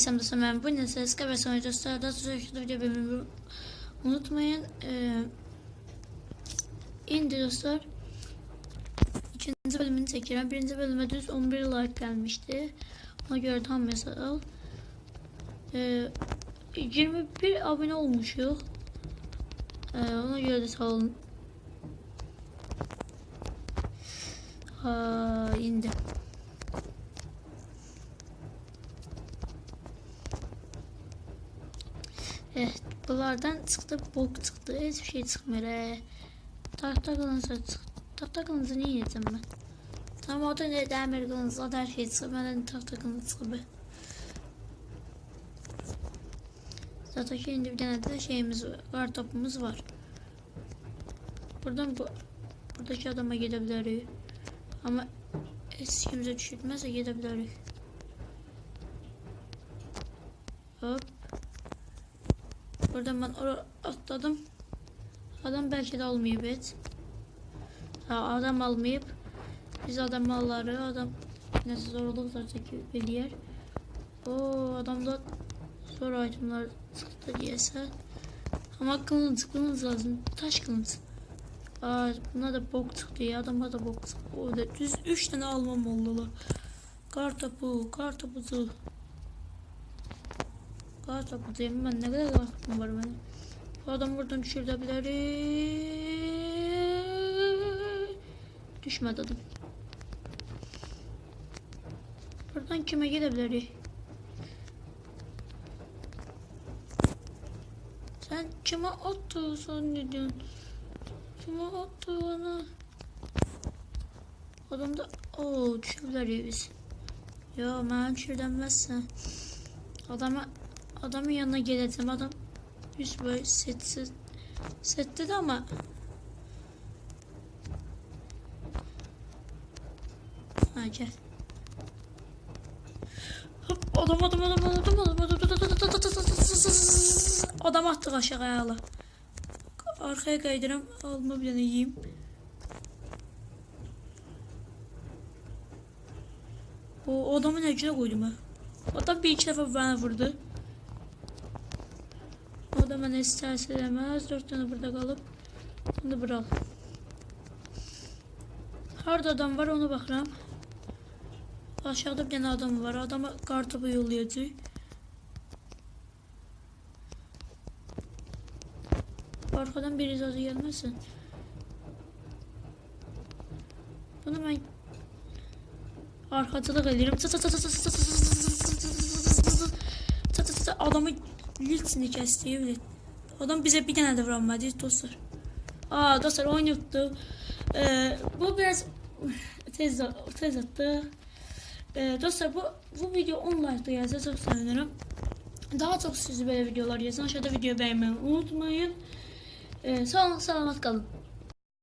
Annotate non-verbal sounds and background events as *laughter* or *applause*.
Salam dostlar ben bu ne ses ve sonra dostlar da sürekli video bölümü unutmayın. Ee, indi dostlar. İkinci bölümünü çekiyorum. Birinci bölüme düz 11 like gelmişti. Ona göre tam mesela. Ee, 21 abone olmuşuz. Ee, ona göre de sağ olun. Ha, indi. Evet, bunlardan çıktı, bok çıktı, hiçbir şey çıkmıyor. Ee, tahta kılınca çıktı. Tahta kılınca niye yedim ben? Tamam o da ne demir kılınca, o da her şey çıktı. Benden tahta çıktı. Zaten şimdi bir tane de şeyimiz var, kar topumuz var. Buradan bu, buradaki adama gidebiliriz. Ama eskimize düşürtmezse gidebiliriz. Hop. Buradan ben oraya atladım. Adam belki de almayıp et. Ha, adam almayıp biz adam malları adam neyse zorluk zaten bir yer. O adamda zor itemler çıktı diyese. Ama kılınç kılınç lazım. Taş kılınç. Aa, buna da bok çıktı ya. Adama da bok çıktı. O da düz 3 tane almam oldu la. Kar topu diyeyim ben ne kadar vaktim var benim. Bu adam buradan düşürebilir. Düşmedi adam. Buradan kime gidebilir? Sen kime attı zannediyorsun? Kime attı bana? Adam da ooo düşebilir biz. Yo ben düşürdenmezsen. Adama Adamın yanına gelelim. Adam hiç böyle setsiz sette de ama Ha gel. Hop adam adam adam adam adam adam adam attık aşağıya ala. Arkaya kaydıram alma bir tane yiyeyim. O adamın acına koydum ha. Adam bir iki defa bana vurdu. O da mənə istərsə eləməz. 4 dənə burada qalıb. Bunu bıraq. Harda adam var ona baxıram. Aşağıda bir dənə adam var. Adama kartopu yollayacaq. Arxadan bir izazı gəlməsin. Bunu ben. mən arxacılıq edirəm. Adamı Lilt'ini kesti evet. Adam bize bir tane de vuramadı dostlar. Aa dostlar oyun. Ee, bu biraz *sighs* tez, tez attı. Ee, dostlar bu, bu video 10 like'da gelse çok sevinirim. Daha çok sizi böyle videolar yazın. Aşağıda video beğenmeyi unutmayın. Ee, sağ olun, selamet kalın.